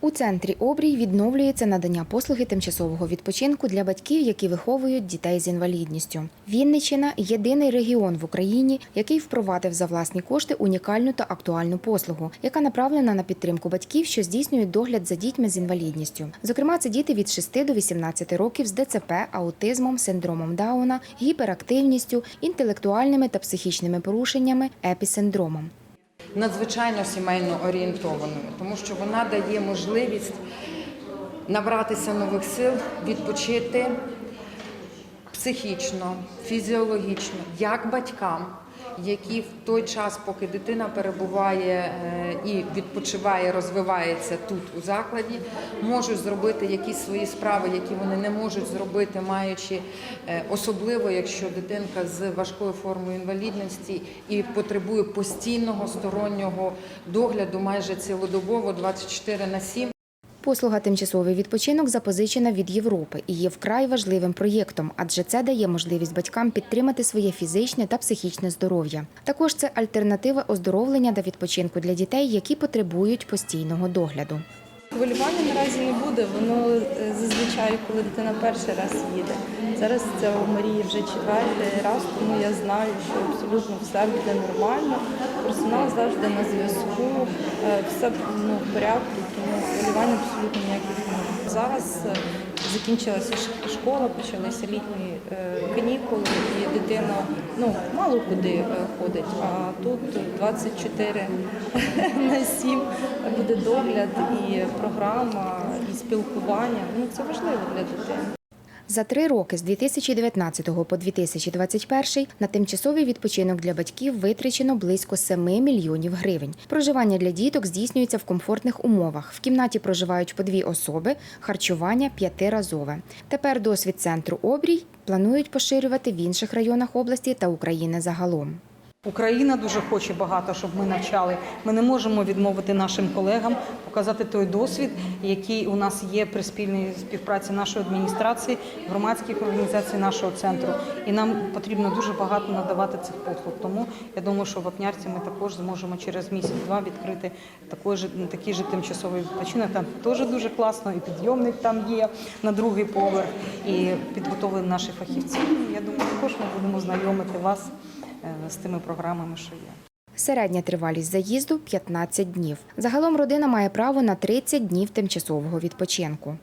У центрі обрій відновлюється надання послуги тимчасового відпочинку для батьків, які виховують дітей з інвалідністю. Вінниччина єдиний регіон в Україні, який впровадив за власні кошти унікальну та актуальну послугу, яка направлена на підтримку батьків, що здійснюють догляд за дітьми з інвалідністю. Зокрема, це діти від 6 до 18 років з ДЦП, аутизмом, синдромом Дауна, гіперактивністю, інтелектуальними та психічними порушеннями, епісиндромом. Надзвичайно сімейно орієнтованою, тому що вона дає можливість набратися нових сил, відпочити психічно, фізіологічно, як батькам, які в той час, поки дитина перебуває е, і відпочиває, розвивається тут у закладі, можуть зробити якісь свої справи, які вони не можуть зробити, маючи е, особливо, якщо дитинка з важкою формою інвалідності і потребує постійного стороннього догляду майже цілодобово 24 на 7. Послуга тимчасовий відпочинок запозичена від Європи і є вкрай важливим проєктом, адже це дає можливість батькам підтримати своє фізичне та психічне здоров'я. Також це альтернатива оздоровлення та відпочинку для дітей, які потребують постійного догляду. Хвилювання наразі не буде, воно е, зазвичай, коли дитина перший раз їде. Зараз це у Марії вже четвертий раз, тому я знаю, що абсолютно все буде нормально. Персонал завжди на зв'язку, е, все ну, в порядку, тому хвилювання абсолютно ніяких немає. Зараз е, закінчилася школа, почалися літні е, канікули, і дитина ну, мало куди е, ходить, а тут 24 на 7 буде догляд і програма, і спілкування. Ну це важливо для дитини. За три роки з 2019 по 2021 на тимчасовий відпочинок для батьків витрачено близько 7 мільйонів гривень. Проживання для діток здійснюється в комфортних умовах. В кімнаті проживають по дві особи, харчування п'ятиразове. Тепер досвід центру обрій планують поширювати в інших районах області та України загалом. Україна дуже хоче багато, щоб ми навчали. Ми не можемо відмовити нашим колегам показати той досвід, який у нас є при спільній співпраці нашої адміністрації, громадських організацій нашого центру. І нам потрібно дуже багато надавати цих послуг. Тому я думаю, що в Вапнярці ми також зможемо через місяць-два відкрити такий же, тимчасовий відпочинок. Там теж дуже класно, і підйомник там є на другий поверх, і підготовлені наші фахівці. Я думаю, також ми будемо знайомити вас з тими програмами, що є. Середня тривалість заїзду 15 днів. Загалом родина має право на 30 днів тимчасового відпочинку.